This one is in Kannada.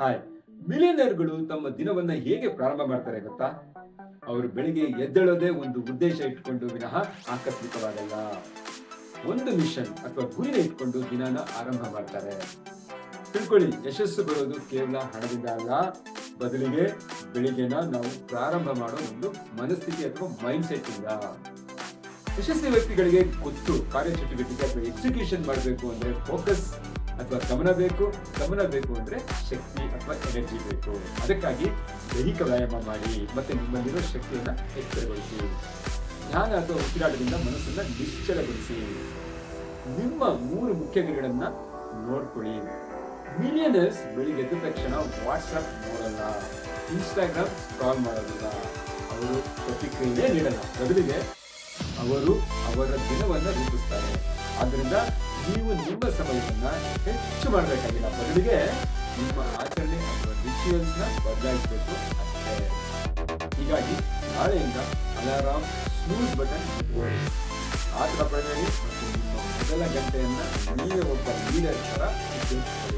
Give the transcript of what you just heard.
ಹಾಯ್. ಮಿಲಿಯನರ್ಗಳು ತಮ್ಮ ದಿನವನ್ನ ಹೇಗೆ ಪ್ರಾರಂಭ ಮಾಡ್ತಾರೆ ಗೊತ್ತಾ? ಅವರು ಬೆಳಿಗ್ಗೆ ಎದ್ದೇಳೋದೇ ಒಂದು ಉದ್ದೇಶ ಇಟ್ಕೊಂಡು ವಿನಃ ಆಕಸ್ಮಿಕವಾಗಲ್ಲ. ಒಂದು ಮಿಷನ್ ಅಥವಾ ಗುರಿನ ಇಟ್ಕೊಂಡು ದಿನಾನ ಆರಂಭ ಮಾಡ್ತಾರೆ. ತಿಳ್ಕೊಳ್ಳಿ, ಯಶಸ್ಸು ಬರೋದು ಕೇವಲ ಹಣದಿಂದ ಅಲ್ಲ. ಬದಲಿಗೆ ಬೆಳಿಗ್ಗೆನ ನಾವು ಪ್ರಾರಂಭ ಮಾಡೋ ಒಂದು ಮನಸ್ಥಿತಿ ಅಥವಾ ಮೈಂಡ್ ಸೆಟ್ ಇಂದ. ಯಶಸ್ವಿ ವ್ಯಕ್ತಿಗಳಿಗೆ ಗೊತ್ತು ಕಾರ್ಯಚಟುವಟಿಕೆ ಅಥವಾ ಎಕ್ಸಿಕ್ಯೂಷನ್ ಮಾಡಬೇಕು ಅಂದ್ರೆ ಫೋಕಸ್ ಅಥವಾ ಗಮನ ಬೇಕು. ಗಮನ ಬೇಕು ಅಂದ್ರೆ ಶಕ್ತಿ. ಅಥವಾ ಎನರ್ಜಿ ಬೇಕು. ಅದಕ್ಕಾಗಿ ದೈಹಿಕ ವ್ಯಾಯಾಮ ಮಾಡಿ ಮತ್ತೆ ನಿಮ್ಮಲ್ಲಿರೋ ಶಕ್ತಿಯನ್ನು ಎಚ್ಚರಗೊಳಿಸಿ. ಧ್ಯಾನ ಅಥವಾ ಉಸಿರಾಟದಿಂದ ಮನಸ್ಸನ್ನು ನಿಶ್ಚಲಗೊಳಿಸಿ. ನಿಮ್ಮ ಮೂರು ಮುಖ್ಯ ಗುರಿಗಳನ್ನ ನೋಡ್ಕೊಳ್ಳಿ. ಮಿಲಿಯನರ್ಸ್ ಬೆಳಿಗ್ಗೆ ಎದ್ದ ತಕ್ಷಣ ವಾಟ್ಸಪ್ ನೋಡಲ್ಲ. ಇನ್ಸ್ಟಾಗ್ರಾಮ್ ಸ್ಕ್ರಾಲ್ ಮಾಡೋದಿಲ್ಲ. ಅವರು ಪ್ರತಿಕ್ರಿಯೆ ನೀಡಲ್ಲ. ಬದಲಿಗೆ ಅವರು ಅವರ ದಿನವನ್ನು ರೂಪಿಸ್ತಾರೆ. ಆದ್ದರಿಂದ ನೀವು ನಿಮ್ಮ ಸಮಯವನ್ನು ಹೆಚ್ಚು ಮಾಡಬೇಕಾಗಿಲ್ಲ. ಬದಲಿಗೆ ನಿಮ್ಮ ಆಚರಣೆ ಅಥವಾ ರಿಚುವಲ್ಸ್ನ ಬದಲಾಯಿಸಬೇಕು ಅಷ್ಟೇ. ಹೀಗಾಗಿ ನಾಳೆಯಿಂದ ಅಲಾರಾಮ್ ಸ್ನೂಸ್ ಬಟನ್ ಆತರ ಪಡೆಯಲಿ ಮತ್ತು ನಿಮ್ಮ ಮೊದಲ ಗಂಟೆಯನ್ನು ನೀವೇ ಒಬ್ಬ ಲೀಡರ್ ಥರ ಉಪಯೋಗಿಸಿಕೊಳ್ಳಿ